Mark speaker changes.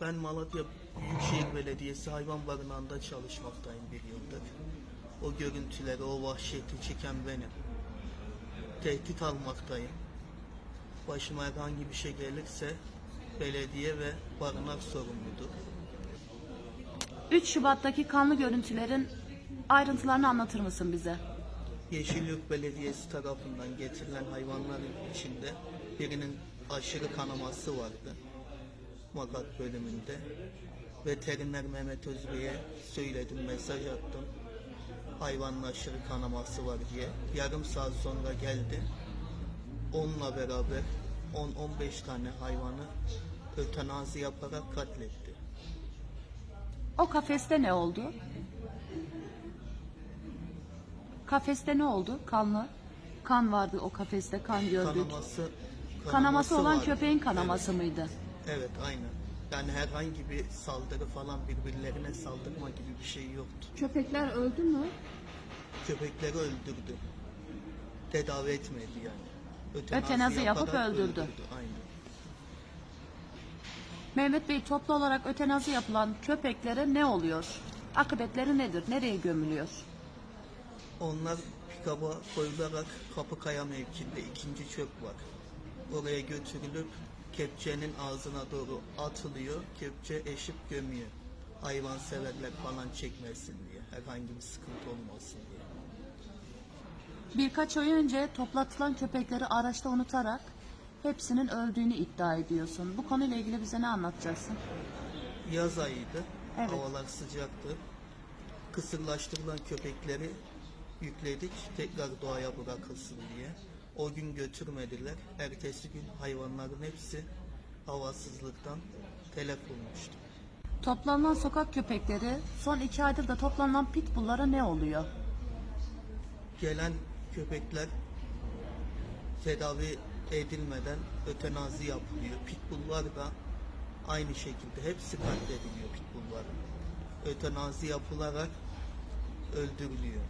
Speaker 1: Ben Malatya Büyükşehir Belediyesi hayvan barınağında çalışmaktayım bir yıldır. O görüntüleri, o vahşeti çeken benim. Tehdit almaktayım. Başıma herhangi bir şey gelirse belediye ve barınak sorumludur.
Speaker 2: 3 Şubat'taki kanlı görüntülerin ayrıntılarını anlatır mısın bize?
Speaker 1: Yeşilyurt Belediyesi tarafından getirilen hayvanların içinde birinin aşırı kanaması vardı. Makat bölümünde. Veteriner Mehmet Özbey'e söyledim, mesaj attım. Hayvanın aşırı kanaması var diye. Yarım saat sonra geldi. Onunla beraber 10-15 tane hayvanı ötenazi yaparak katletti.
Speaker 2: O kafeste ne oldu? Kafeste ne oldu? Kanlı. Kan vardı o kafeste, kan gördük.
Speaker 1: Kanaması,
Speaker 2: Kanaması olan
Speaker 1: vardı.
Speaker 2: köpeğin kanaması
Speaker 1: Evet.
Speaker 2: mıydı?
Speaker 1: Evet aynen. Yani herhangi bir saldırı falan birbirlerine saldırma gibi bir şey yoktu.
Speaker 2: Köpekler öldü mü?
Speaker 1: Köpekleri öldürdü. Tedavi etmedi yani.
Speaker 2: Ötenazi yapıp
Speaker 1: yaparak
Speaker 2: öldürdü.
Speaker 1: Aynen.
Speaker 2: Mehmet Bey toplu olarak ötenazi yapılan köpeklere ne oluyor? Akıbetleri nedir? Nereye gömülüyor?
Speaker 1: Onlar pikaba koyularak Kapıkaya mevkinde ikinci çöp var. Oraya götürülüp kepçenin ağzına doğru atılıyor. Kepçe eşip gömüyor. Hayvan severler falan çekmesin diye. Herhangi bir sıkıntı olmasın diye.
Speaker 2: Birkaç ay önce toplatılan köpekleri araçta unutarak hepsinin öldüğünü iddia ediyorsun. Bu konuyla ilgili bize ne anlatacaksın?
Speaker 1: Yaz ayıydı.
Speaker 2: Evet.
Speaker 1: Havalar sıcaktı. Kısırlaştırılan köpekleri yükledik. Tekrar doğaya bırakılsın diye. O gün götürmediler. Ertesi gün hayvanların hepsi havasızlıktan telef olmuştu.
Speaker 2: Toplanılan sokak köpekleri son iki aydır da toplanılan pitbulllara ne oluyor?
Speaker 1: Gelen köpekler tedavi edilmeden ötenazi yapılıyor. Pitbulllar da aynı şekilde hepsi katlediliyor pitbullların. Ötenazi yapılarak öldürülüyor.